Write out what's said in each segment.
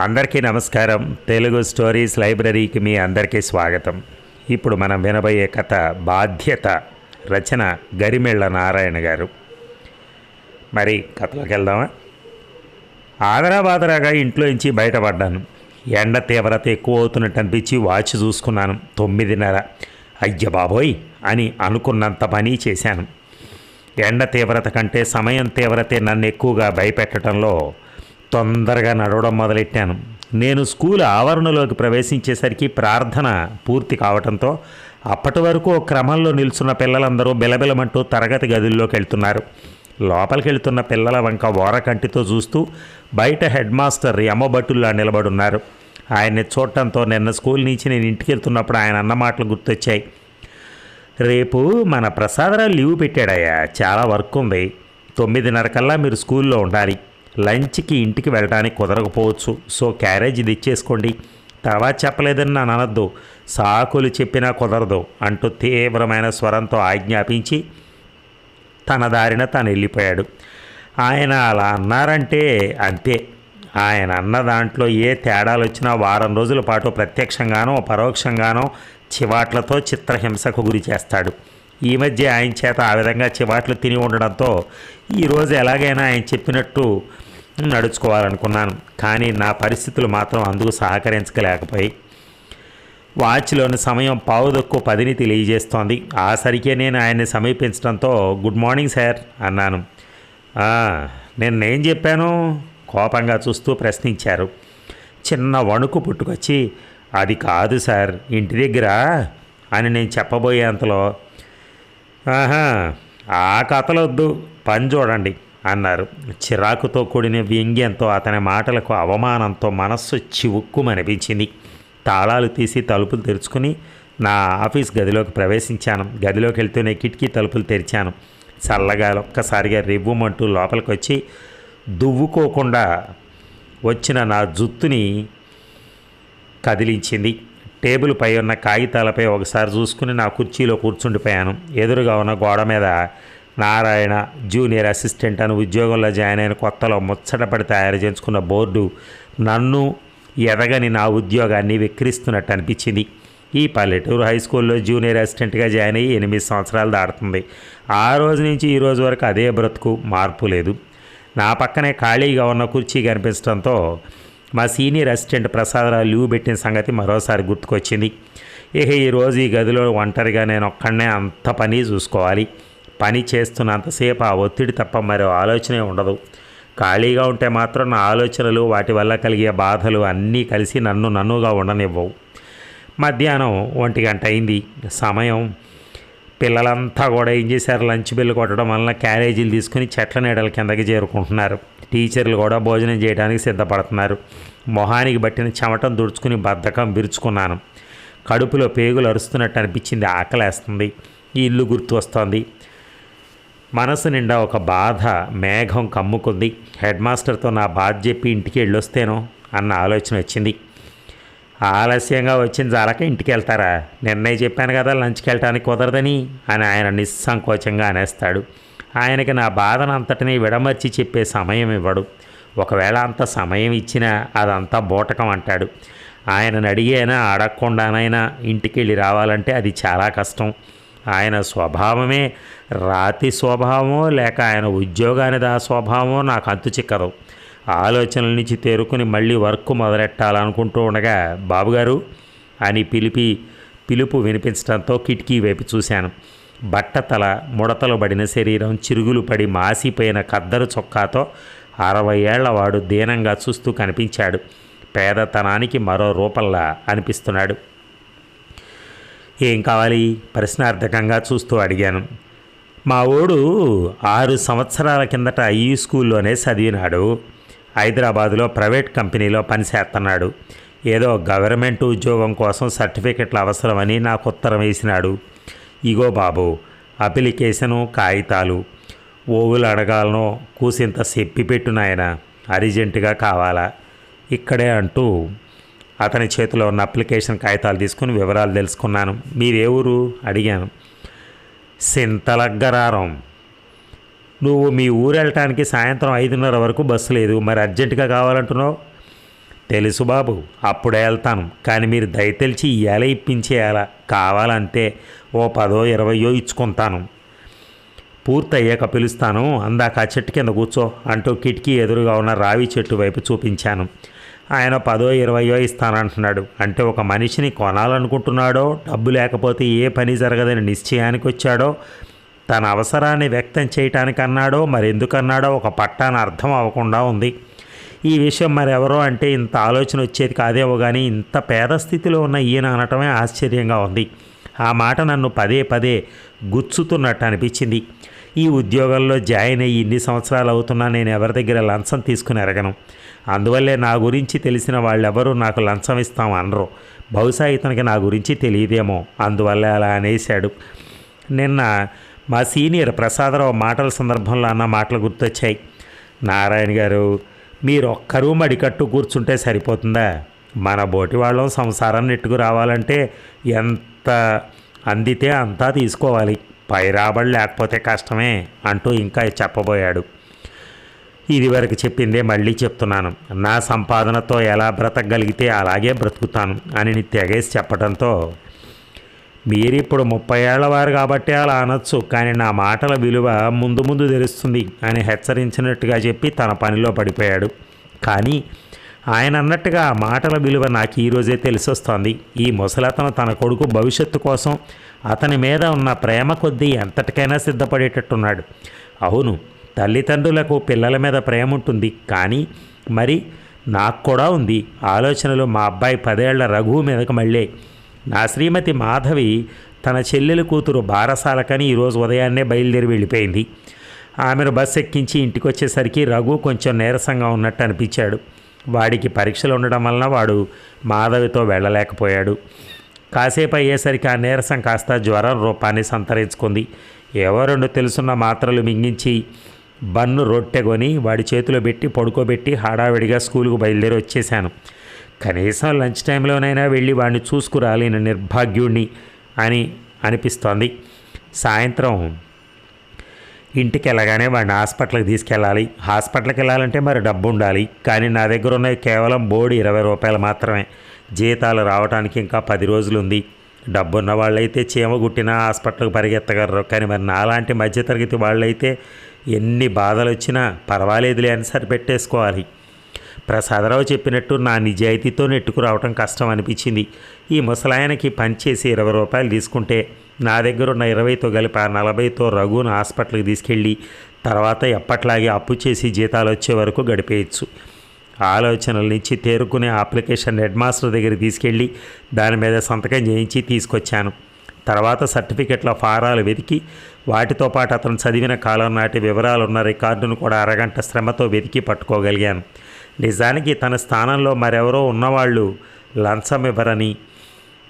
అందరికీ నమస్కారం. తెలుగు స్టోరీస్ లైబ్రరీకి మీ అందరికీ స్వాగతం. ఇప్పుడు మనం వినబోయే కథ బాధ్యత రచన గరిమెళ్ళ నారాయణ గారు. మరి కథలోకి వెళ్దామా? ఆదరాబాదరాగా ఇంట్లో నుంచి బయటపడ్డాను. ఎండ తీవ్రత ఎక్కువ అవుతున్నట్టు అనిపించి వాచ్ చూసుకున్నాను. తొమ్మిదిన్నర. అయ్య బాబోయ్! అని అనుకున్నంత పని చేశాను. ఎండ తీవ్రత కంటే సమయం తీవ్రతే నన్ను ఎక్కువగా భయపెట్టడంలో తొందరగా నడవడం మొదలెట్టాను. నేను స్కూల్ ఆవరణలోకి ప్రవేశించేసరికి ప్రార్థన పూర్తి కావడంతో అప్పటి వరకు ఓ క్రమంలో నిల్చున్న పిల్లలందరూ బిలబిలమంటూ తరగతి గదుల్లోకి వెళ్తున్నారు. లోపలికి వెళ్తున్న పిల్లల వంక ఓరకంటితో చూస్తూ బయట హెడ్ మాస్టర్ యమ్మబట్టుల్లా నిలబడున్నారు. ఆయన్ని చూడటంతో నిన్న స్కూల్ నుంచి నేను ఇంటికి వెళ్తున్నప్పుడు ఆయన అన్న మాటలు గుర్తొచ్చాయి. రేపు మన ప్రసాదరావు లీవ్ పెట్టాడయ్యా. చాలా వర్క్ ఉంది. తొమ్మిదిన్నర కల్లా మీరు స్కూల్లో ఉండాలి. లంచ్కి ఇంటికి వెళ్ళడానికి కుదరకపోవచ్చు. సో క్యారేజ్ తెచ్చేసుకోండి తర్వాత చెప్పలేదని నా అనద్దు. సాకులు చెప్పినా కుదరదు అంటూ తీవ్రమైన స్వరంతో ఆజ్ఞాపించి తన దారిన తను వెళ్ళిపోయాడు. ఆయన అలా అన్నారంటే అంతే. ఆయన అన్న దాంట్లో ఏ తేడాలు వచ్చినా వారం రోజుల పాటు ప్రత్యక్షంగానో పరోక్షంగానో చివాట్లతో చిత్రహింసకు గురి చేస్తాడు. ఈ మధ్య ఆయన చేత ఆ విధంగా చివాట్లు తిని ఉండడంతో ఈరోజు ఎలాగైనా ఆయన చెప్పినట్టు నడుచుకోవాలనుకున్నాను. కానీ నా పరిస్థితులు మాత్రం అందుకు సహకరించలేకపోయి వాచ్లోని సమయం పావుదొక్కు పదిని తెలియజేస్తోంది. ఆ సరికే నేను ఆయన్ని సమీపించడంతో గుడ్ మార్నింగ్ సార్ అన్నాను. నేను ఏం చెప్పాను? కోపంగా చూస్తూ ప్రశ్నించారు. చిన్న వణుకు పుట్టుకొచ్చి అది కాదు సార్ ఇంటి దగ్గర అని నేను చెప్పబోయే అంతలో ఆహా ఆ కథలొద్దు పని చూడండి అన్నారు. చిరాకుతో కూడిన వ్యంగ్యంతో అతని మాటలకు అవమానంతో మనస్సు చివుక్కుమనిపించింది. తాళాలు తీసి తలుపులు తెరుచుకుని నా ఆఫీస్ గదిలోకి ప్రవేశించాను. గదిలోకి వెళ్తూనే కిటికీ తలుపులు తెరిచాను. చల్లగా ఒక్కసారిగా రివ్వుమంటూ లోపలికి వచ్చి దువ్వుకోకుండా వచ్చిన నా జుత్తుని కదిలించింది. టేబుల్ పై ఉన్న కాగితాలపై ఒకసారి చూసుకుని నా కుర్చీలో కూర్చుండిపోయాను. ఎదురుగా ఉన్న గోడ మీద నారాయణ జూనియర్ అసిస్టెంట్ అని ఉద్యోగంలో జాయిన్ అయిన కొత్తలో ముచ్చటపడి తయారు చేసుకున్న బోర్డు నన్ను ఎదగని నా ఉద్యోగాన్ని విక్రిస్తున్నట్టు అనిపించింది. ఈ పల్లెటూరు హై స్కూల్లో జూనియర్ అసిస్టెంట్గా జాయిన్ అయ్యి ఎనిమిది సంవత్సరాలు దాటుతుంది. ఆ రోజు నుంచి ఈ రోజు వరకు అదే బ్రతుకు మార్పు లేదు. నా పక్కనే ఖాళీగా ఉన్న కుర్చీ కనిపించడంతో మా సీనియర్ అసిస్టెంట్ ప్రసాదరావు లీవ్ పెట్టిన సంగతి మరోసారి గుర్తుకొచ్చింది. ఇక ఈరోజు ఈ గదిలో ఒంటరిగా నేను ఒక్కడనే అంత పని చూసుకోవాలి. పని చేస్తున్నంతసేపు ఆ ఒత్తిడి తప్ప మరో ఆలోచనే ఉండదు. ఖాళీగా ఉంటే మాత్రం నా ఆలోచనలు వాటి వల్ల కలిగే బాధలు అన్నీ కలిసి నన్ను నన్నుగా ఉండనివ్వవు. మధ్యాహ్నం ఒంటి గంట అయింది. సమయం పిల్లలంతా కూడా ఏం చేశారు? లంచ్ బిల్లు కొట్టడం వలన క్యారేజీలు తీసుకుని చెట్ల నీడల కిందకి చేరుకుంటున్నారు. టీచర్లు కూడా భోజనం చేయడానికి సిద్ధపడుతున్నారు. మొహానికి బట్టిన చెమటం దుడుచుకుని బద్ధకం విరుచుకున్నాను. కడుపులో పేగులు అరుస్తున్నట్టు అనిపించింది. ఆకలేస్తుంది. ఈ ఇల్లు గుర్తు వస్తోంది మనసు నిండా ఒక బాధ మేఘం కమ్ముకుంది. హెడ్ మాస్టర్తో నా బాధ చెప్పి ఇంటికి వెళ్ళొస్తేనో అన్న ఆలోచన వచ్చింది. ఆలస్యంగా వచ్చిన జాలక ఇంటికి వెళ్తారా నిన్నే చెప్పాను కదా లంచ్కి వెళ్ళటానికి కుదరదని అని ఆయన నిస్సంకోచంగా అనేస్తాడు. ఆయనకి నా బాధను అంతటినీ విడమర్చి చెప్పే సమయం ఇవ్వడు. ఒకవేళ అంత సమయం ఇచ్చినా అదంతా బూటకం అంటాడు. ఆయనను అడిగైనా అడగకుండానైనా ఇంటికి వెళ్ళి రావాలంటే అది చాలా కష్టం. ఆయన స్వభావమే రాతి స్వభావమో లేక ఆయన ఉద్యోగానిది ఆ స్వభావమో నాకు అంతు చిక్కదు. ఆలోచనల నుంచి తేరుకుని మళ్ళీ వర్క్ మొదలెట్టాలనుకుంటూ ఉండగా బాబుగారు అని పిలిపి పిలుపు వినిపించడంతో కిటికీ వైపు చూశాను. బట్టతల ముడతలు పడిన శరీరం చిరుగులు పడి మాసిపోయిన కద్దరు చొక్కాతో అరవై ఏళ్ళవాడు దీనంగా చూస్తూ కనిపించాడు. పేదతనానికి మరో రూపంలా అనిపిస్తున్నాడు. ఏం కావాలి? ప్రశ్నార్థకంగా చూస్తూ అడిగాను. మా ఓడు ఆరు సంవత్సరాల కిందట ఈ స్కూల్లోనే చదివినాడు. హైదరాబాదులో ప్రైవేట్ కంపెనీలో పనిచేస్తున్నాడు ఏదో గవర్నమెంట్ ఉద్యోగం కోసం సర్టిఫికెట్లు అవసరమని నాకు ఉత్తరం వేసినాడు. ఇగో బాబు అప్లికేషను కాగితాలు ఓవులు అడగాలనో కూసింత చెప్పి పెట్టు నాయన అర్జెంటుగా కావాలా? ఇక్కడే అంటూ అతని చేతిలో ఉన్న అప్లికేషన్ కాగితాలు తీసుకుని వివరాలు తెలుసుకున్నాను. మీరే ఊరు? అడిగాను. సింతలగ్గరారం. నువ్వు మీ ఊరు వెళ్ళటానికి సాయంత్రం ఐదున్నర వరకు బస్సు లేదు. మరి అర్జెంటుగా కావాలంటున్నావు? తెలుసు బాబు అప్పుడే వెళ్తాను. కానీ మీరు దయతెలిచి ఇయ్యాల ఇప్పించేయాల? కావాలంతే ఓ పదో ఇరవయో ఇచ్చుకుంటాను. పూర్తయ్యాక పిలుస్తాను. అందాక ఆ చెట్టు కింద కూర్చో అంటూ కిటికీ ఎదురుగా ఉన్న రావి చెట్టు వైపు చూపించాను. ఆయన పదో ఇరవయో ఇస్తానంటున్నాడు. అంటే ఒక మనిషిని కొనాలనుకుంటున్నాడో డబ్బు లేకపోతే ఏ పని జరగదని నిశ్చయానికి వచ్చాడో తన అవసరాన్ని వ్యక్తం చేయటానికి అన్నాడో ఒక పట్టాన అర్థం అవ్వకుండా ఉంది. ఈ విషయం మరెవరో అంటే ఇంత ఆలోచన వచ్చేది కాదేమో కానీ ఇంత పేద స్థితిలో ఉన్న ఈయన అనటమే ఆశ్చర్యంగా ఉంది. ఆ మాట నన్ను పదే పదే గుచ్చుతున్నట్టు అనిపించింది. ఈ ఉద్యోగంలో జాయిన్ అయ్యి ఇన్ని సంవత్సరాలు అవుతున్నా నేను ఎవరి దగ్గర లంచం తీసుకుని ఎరగను. అందువల్లే నా గురించి తెలిసిన వాళ్ళెవరూ నాకు లంచం ఇస్తాం అనరు. బహుశా ఇతనికి నా గురించి తెలియదేమో. అందువల్ల అలా అనేశాడు. నిన్న మా సీనియర్ ప్రసాదరావు మాటల సందర్భంలో అన్న మాటలు గుర్తొచ్చాయి. నారాయణ గారు మీరొక్కరూ మడికట్టు కూర్చుంటే సరిపోతుందా? మన బోటి వాళ్ళం సంసారం నెట్టుకు రావాలంటే ఎంత అందితే అంతా తీసుకోవాలి. పై రాబడి లేకపోతే కష్టమే అంటూ ఇంకా చెప్పబోయాడు. ఇదివరకు చెప్పిందే మళ్ళీ చెప్తున్నాను. నా సంపాదనతో ఎలా బ్రతకగలిగితే అలాగే బ్రతుకుతాను అని తెగేసి చెప్పడంతో మీరిప్పుడు ముప్పై ఏళ్ళవారు కాబట్టి అలా అనొచ్చు కానీ నా మాటల విలువ ముందు ముందు తెలుస్తుంది అని హెచ్చరించినట్టుగా చెప్పి తన పనిలో పడిపోయాడు. కానీ ఆయన అన్నట్టుగా ఆ మాటల విలువ నాకు ఈరోజే తెలిసొస్తోంది. ఈ ముసలతను తన కొడుకు భవిష్యత్తు కోసం అతని మీద ఉన్న ప్రేమ కొద్దీ ఎంతటికైనా సిద్ధపడేటట్టున్నాడు. అవును తల్లిదండ్రులకు పిల్లల మీద ప్రేమ ఉంటుంది కానీ మరి నాకు కూడా ఉంది. ఆలోచనలు మా అబ్బాయి పదేళ్ళ రఘువు మీదకు మళ్ళీ. నా శ్రీమతి మాధవి తన చెల్లెలు కూతురు బారసాలకని ఈరోజు ఉదయాన్నే బయలుదేరి వెళ్ళిపోయింది. ఆమెను బస్సు ఎక్కించి ఇంటికి వచ్చేసరికి రఘు కొంచెం నీరసంగా ఉన్నట్టు అనిపించాడు. వాడికి పరీక్షలు ఉండడం వలన వాడు మాధవితో వెళ్ళలేకపోయాడు. కాసేపు అయ్యేసరికి ఆ నీరసం కాస్త జ్వరం రూపాన్ని సంతరించుకుంది. ఏవో రెండు తెలుసున్న మాత్రలు మింగించి బన్ను రొట్టెకొని వాడి చేతిలో పెట్టి పడుకోబెట్టి హడావిడిగా స్కూలుకు బయలుదేరి వచ్చేశాను. కనీసం లంచ్ టైంలోనైనా వెళ్ళి వాడిని చూసుకురాలేని నిర్భాగ్యుణ్ణి అని అనిపిస్తోంది. సాయంత్రం ఇంటికి వెళ్ళగానే వాడిని హాస్పిటల్కి తీసుకెళ్ళాలి. హాస్పిటల్కి వెళ్ళాలంటే మరి డబ్బు ఉండాలి కానీ నా దగ్గర ఉన్నవి కేవలం బోర్డు ఇరవై రూపాయలు మాత్రమే. జీతాలు రావడానికి ఇంకా పది రోజులు ఉంది డబ్బున్న వాళ్ళైతే చీమ గుట్టినా హాస్పిటల్కి పరిగెత్తగలరు. కానీ మరి నాలాంటి మధ్యతరగతి వాళ్ళైతే ఎన్ని బాధలు వచ్చినా పర్వాలేదులే అని సరిపెట్టేసుకోవాలి. ప్రసాదరావు చెప్పినట్టు నా నిజాయితీతో నెట్టుకురావటం కష్టం అనిపించింది. ఈ ముసలాయనకి పనిచేసి ఇరవై రూపాయలు తీసుకుంటే నా దగ్గర ఉన్న ఇరవైతో కలిపి ఆ నలభైతో రఘును హాస్పిటల్కి తీసుకెళ్ళి తర్వాత ఎప్పట్లాగే అప్పు చేసి జీతాలు వచ్చే వరకు గడిపేయచ్చు. ఆలోచనల నుంచి తేరుకునే అప్లికేషన్ హెడ్ మాస్టర్ తీసుకెళ్ళి దాని మీద సంతకం చేయించి తీసుకొచ్చాను. తర్వాత సర్టిఫికెట్ల ఫారాలు వెతికి వాటితో పాటు అతను చదివిన కాలం నాటి వివరాలున్న రికార్డును కూడా అరగంట శ్రమతో వెతికి పట్టుకోగలిగాను. నిజానికి తన స్థానంలో మరెవరో ఉన్నవాళ్ళు లంచం ఇవ్వరని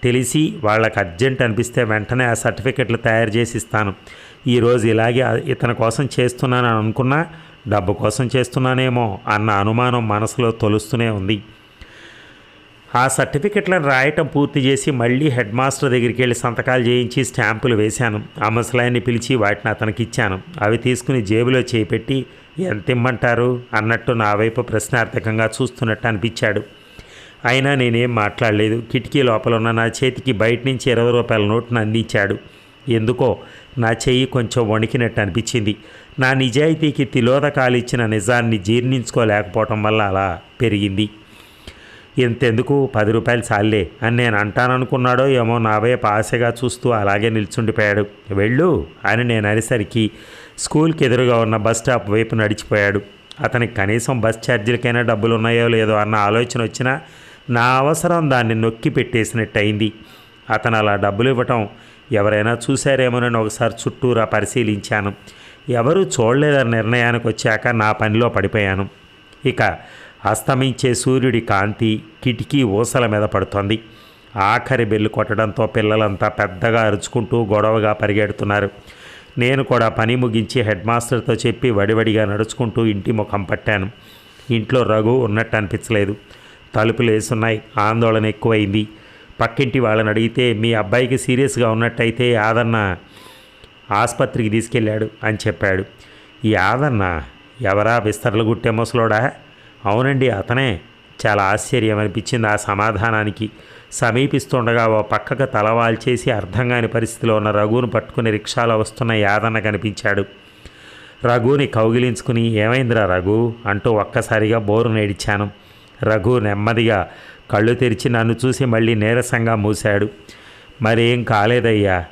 తెలిసి వాళ్ళకి అర్జెంట్ అనిపిస్తే వెంటనే ఆ సర్టిఫికెట్లు తయారు చేసి ఇస్తాను. ఈరోజు ఇలాగే ఇతని కోసం చేస్తున్నానని అనుకున్నా డబ్బు కోసం చేస్తున్నానేమో అన్న అనుమానం మనసులో తొలుస్తూనే ఉంది. ఆ సర్టిఫికెట్లను రాయటం పూర్తి చేసి మళ్ళీ హెడ్ మాస్టర్ దగ్గరికి వెళ్ళి సంతకాలు చేయించి స్టాంపులు వేశాను. ఆ ముసలాయన్ని పిలిచి వాటిని అతనికి ఇచ్చాను. అవి తీసుకుని జేబులో చేపెట్టి ఎంత ఇమ్మంటారు అన్నట్టు నా వైపు ప్రశ్నార్థకంగా చూస్తున్నట్టు అనిపించాడు. అయినా నేనేం మాట్లాడలేదు. కిటికీ లోపల ఉన్న నా చేతికి బయట నుంచి ఇరవై రూపాయల నోటును అందించాడు. ఎందుకో నా చెయ్యి కొంచెం వణికినట్టు అనిపించింది. నా నిజాయితీకి తిలోదకాలిచ్చిన నిజాన్ని జీర్ణించుకోలేకపోవటం వల్ల అలా పెరిగింది. ఇంతెందుకు? పది రూపాయలు చాలే అని నేను అంటాననుకున్నాడో ఏమో నా వైపు ఆశగా చూస్తూ అలాగే నిల్చుండిపోయాడు. వెళ్ళు అని నేను అనేసరికి స్కూల్కి ఎదురుగా ఉన్న బస్ స్టాప్ వైపు నడిచిపోయాడు. అతనికి కనీసం బస్ ఛార్జీలకైనా డబ్బులు ఉన్నాయో లేదో అన్న ఆలోచన వచ్చినా నా అవసరం దాన్ని నొక్కి పెట్టేసినట్టు అయింది అతను అలా డబ్బులు ఇవ్వటం ఎవరైనా చూశారేమోనని ఒకసారి చుట్టూరా పరిశీలించాను. ఎవరూ చూడలేదని నిర్ణయానికి వచ్చాక నా పనిలో పడిపోయాను. ఇక అస్తమించే సూర్యుడి కాంతి కిటికీ ఊసల మీద పడుతోంది. ఆఖరి బెల్లు కొట్టడంతో పిల్లలంతా పెద్దగా అరుచుకుంటూ గొడవగా పరిగెడుతున్నారు. నేను కూడా పని ముగించి హెడ్ మాస్టర్తో చెప్పి వడివడిగా నడుచుకుంటూ ఇంటి ముఖం పట్టాను. ఇంట్లో రఘు ఉన్నట్టు అనిపించలేదు. తలుపులు వేసున్నాయి. ఆందోళన ఎక్కువైంది. పక్కింటి వాళ్ళని అడిగితే మీ అబ్బాయికి సీరియస్గా ఉన్నట్టయితే యాదన్న ఆసుపత్రికి తీసుకెళ్ళాడు అని చెప్పాడు. యాదన్న ఎవరా విస్తరలు గుట్టే ముసలోడా? అవునండి అతనే. చాలా ఆశ్చర్యం అనిపించింది ఆ సమాధానానికి. సమీపిస్తుండగా ఓ పక్కకు తలవాల్చేసి అర్థం కాని పరిస్థితిలో ఉన్న రఘువును పట్టుకుని రిక్షాలో వస్తున్న యాదన్న కనిపించాడు. రఘుని కౌగిలించుకుని ఏమైందిరా రఘు? అంటూ ఒక్కసారిగా బోరు నేడిచాను రఘు నెమ్మదిగా కళ్ళు తెరిచి నన్ను చూసి మళ్ళీ నీరసంగా మూశాడు. మరేం కాలేదయ్యా?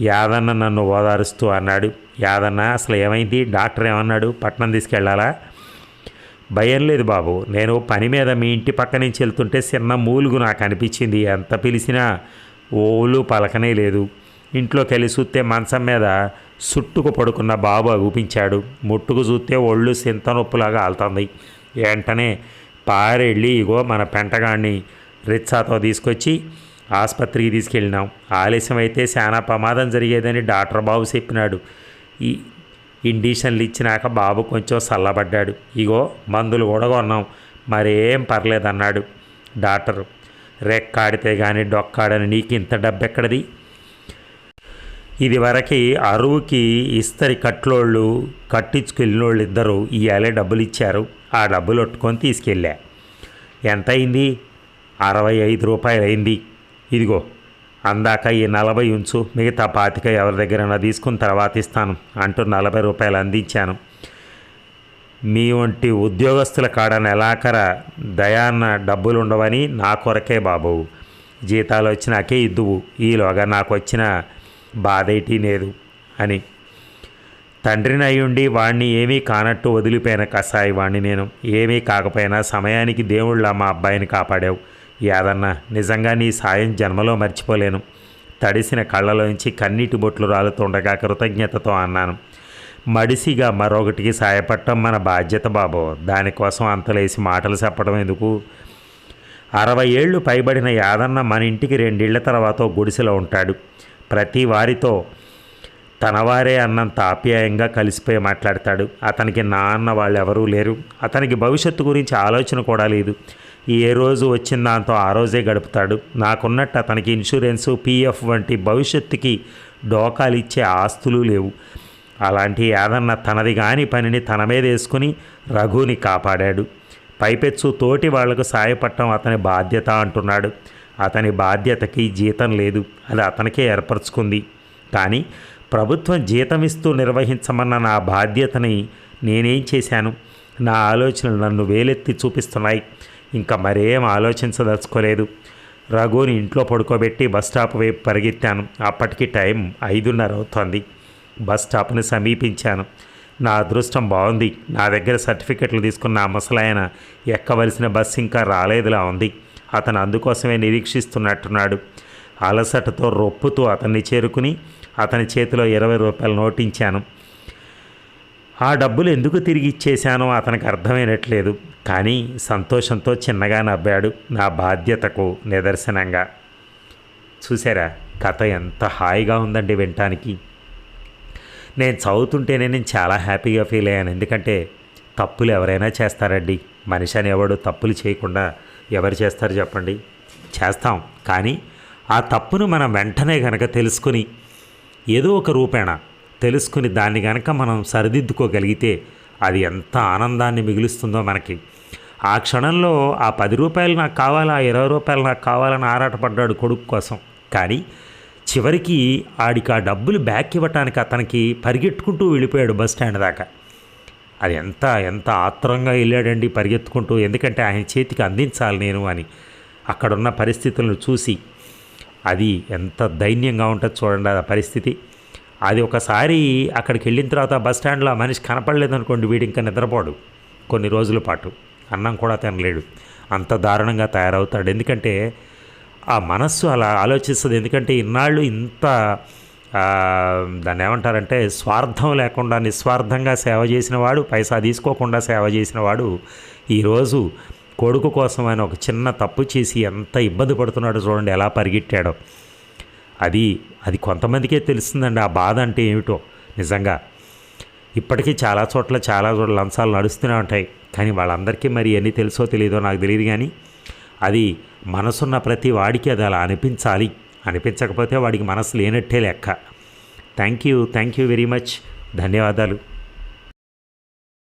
యాదన్న నన్ను ఓదారుస్తూ అన్నాడు. యాదన్న అసలు ఏమైంది? డాక్టర్ ఏమన్నాడు పట్నం తీసుకెళ్ళాలా భయం లేదు బాబు. నేను పని మీద మీ ఇంటి పక్క నుంచి వెళ్తుంటే చిన్న మూలుగు నాకు అనిపించింది. ఎంత పిలిచినా ఓలు పలకనే లేదు. ఇంట్లోకి వెళ్ళి చూస్తే మంచం మీద సుట్టుకు పడుకున్న బాబు అగుపించాడు. ముట్టుకు చూస్తే ఒళ్ళు సింత నొప్పులాగా ఆలుతుంది. వెంటనే పారెళ్ళి ఇగో మన పెంటగాడిని రిచ్చాతో తీసుకొచ్చి ఆసుపత్రికి తీసుకెళ్ళినాం. ఆలస్యం అయితే చాలా ప్రమాదం జరిగేదని డాక్టర్ బాబు చెప్పినాడు. ఈ ఇండిషన్లు ఇచ్చినాక బాబు కొంచెం చల్లబడ్డాడు ఇగో మందులు కూడా కొన్నాం. మరేం పర్లేదన్నాడు డాక్టర్. రెక్కాడితే కానీ డొక్కాడని నీకు ఇంత డబ్బెక్కడది? ఇదివరకు అరువుకి ఇస్తరి కట్లోళ్ళు కట్టించుకెళ్ళినోళ్ళు ఇద్దరు ఇవాళే డబ్బులు ఇచ్చారు ఆ డబ్బులు ఒట్టుకొని తీసుకెళ్ళా. ఎంత అయింది అరవై ఐదు రూపాయలు అయింది ఇదిగో అందాక ఈ నలభై ఉంచు మిగతా పాతిక ఎవరి దగ్గరైనా తీసుకున్న తర్వాత ఇస్తాను అంటూ నలభై రూపాయలు అందించాను. మీ వంటి ఉద్యోగస్తుల కాడ నెలాఖర దయాన్న డబ్బులు ఉండవని నా కొరకే బాబు. జీతాలు వచ్చినాకే ఇద్దువు. ఈలోగా నాకు వచ్చిన బాధేటీ లేదు అని. తండ్రిని అయ్యుండి వాణ్ణి ఏమీ కానట్టు వదిలిపోయిన కసాయి వాణ్ణి నేను. ఏమీ కాకపోయినా సమయానికి దేవుళ్ళ మా అబ్బాయిని కాపాడావు. యాదన్న నిజంగా నీ సాయం జన్మలో మర్చిపోలేను. తడిసిన కళ్ళలోంచి కన్నీటి బొట్లు రాలుతుండగా కృతజ్ఞతతో అన్నాను. మడిసిగా మరొకటికి సాయపడటం మన బాధ్యత బాబు. దానికోసం అంతలేసి మాటలు చెప్పడం ఎందుకు? అరవై ఏళ్ళు పైబడిన యాదన్న మన ఇంటికి రెండేళ్ళ తర్వాత గుడిసెలో ఉంటాడు. ప్రతి వారితో తనవారే అన్నంత ఆప్యాయంగా కలిసిపోయి మాట్లాడతాడు. అతనికి నాన్న వాళ్ళు ఎవరూ లేరు. అతనికి భవిష్యత్తు గురించి ఆలోచన కూడా లేదు. ఏ రోజు వచ్చిన దాంతో ఆ రోజే గడుపుతాడు. నాకున్నట్టు అతనికి ఇన్సూరెన్సు పీఎఫ్ వంటి భవిష్యత్తుకి డోకాలు ఇచ్చే ఆస్తులు లేవు. అలాంటి యాదన్న తనది కాని పనిని తన మీద వేసుకుని రఘుని కాపాడాడు. పైపెచ్చు తోటి వాళ్ళకు సాయపడటం అతని బాధ్యత అంటున్నాడు. అతని బాధ్యతకి జీతం లేదు. అది అతనికే ఏర్పరచుకుంది. కానీ ప్రభుత్వం జీతం ఇస్తూ నిర్వహించమన్న నా బాధ్యతని నేనేం చేశాను? నా ఆలోచనలు నన్ను వేలెత్తి చూపిస్తున్నాయి. ఇంకా మరేం ఆలోచించదలుచుకోలేదు. రఘుని ఇంట్లో పడుకోబెట్టి బస్ స్టాప్ వైపు పరిగెత్తాను. అప్పటికి టైం ఐదున్నర అవుతోంది. బస్ స్టాప్ని సమీపించాను. నా అదృష్టం బాగుంది. నా దగ్గర సర్టిఫికెట్లు తీసుకున్న ఆ ముసలాయన ఎక్కవలసిన బస్సు ఇంకా రాలేదులా ఉంది. అతను అందుకోసమే నిరీక్షిస్తున్నట్టున్నాడు. అలసటతో రొప్పుతూ అతన్ని చేరుకుని అతని చేతిలో ఇరవై రూపాయలు నోటించాను. ఆ డబ్బులు ఎందుకు తిరిగి ఇచ్చేశానో అతనికి అర్థమైనట్లేదు. కానీ సంతోషంతో చిన్నగా నవ్వాడు నా బాధ్యతకు నిదర్శనంగా. చూసారా కథ ఎంత హాయిగా ఉందండి వినటానికి. నేను చదువుతుంటేనే నేను చాలా హ్యాపీగా ఫీల్ అయ్యాను. ఎందుకంటే తప్పులు ఎవరైనా చేస్తారండి. మనిషి అనేవాడు తప్పులు చేయకుండా ఎవరు చేస్తారు చెప్పండి? చేస్తాం. కానీ ఆ తప్పును మనం వెంటనే కనుక తెలుసుకుని ఏదో ఒక రూపేణ తెలుసుకుని దాన్ని కనుక మనం సరిదిద్దుకోగలిగితే అది ఎంత ఆనందాన్ని మిగులుస్తుందో మనకి. ఆ క్షణంలో ఆ పది రూపాయలు నాకు కావాలా ఇరవై రూపాయలు నాకు కావాలని ఆరాటపడ్డాడు కొడుకు కోసం. కానీ చివరికి ఆడికి ఆ డబ్బులు బ్యాక్ ఇవ్వటానికి అతనికి పరిగెట్టుకుంటూ వెళ్ళిపోయాడు బస్ స్టాండ్ దాకా. అది ఎంత ఎంత ఆత్రంగా వెళ్ళాడండి పరిగెత్తుకుంటూ ఎందుకంటే ఆయన చేతికి అందించాలి నేను అని అక్కడున్న పరిస్థితులను చూసి. అది ఎంత దైన్యంగా ఉంటుంది చూడండి ఆ పరిస్థితి. అది ఒకసారి అక్కడికి వెళ్ళిన తర్వాత బస్ స్టాండ్లో ఆ మనిషి కనపడలేదు అనుకోండి వీడు ఇంకా నిద్రపోడు. కొన్ని రోజుల పాటు. అన్నం కూడా తినలేడు. అంత దారుణంగా తయారవుతాడు. ఎందుకంటే ఆ మనస్సు అలా ఆలోచిస్తుంది. ఎందుకంటే ఇన్నాళ్ళు ఇంత దాన్ని ఏమంటారంటే స్వార్థం లేకుండా నిస్వార్థంగా సేవ చేసిన వాడు పైసా తీసుకోకుండా సేవ చేసిన వాడు ఈరోజు కొడుకు కోసం ఆయన ఒక చిన్న తప్పు చేసి ఎంత ఇబ్బంది పడుతున్నాడో చూడండి ఎలా పరిగెట్టాడో. అది అది కొంతమందికే తెలుస్తుందండి ఆ బాధ అంటే ఏమిటో. నిజంగా ఇప్పటికీ చాలా చోట్ల చాలా చోట్ల లంచాలు నడుస్తూనే ఉంటాయి. కానీ వాళ్ళందరికీ మరి ఎన్ని తెలుసో తెలియదో నాకు తెలియదు కానీ అది మనసున్న ప్రతి వాడికి అది అలా అనిపించాలి. అనిపించకపోతే వాడికి మనసు లేనట్టే లెక్క. Thank you thank you very much. ధన్యవాదాలు.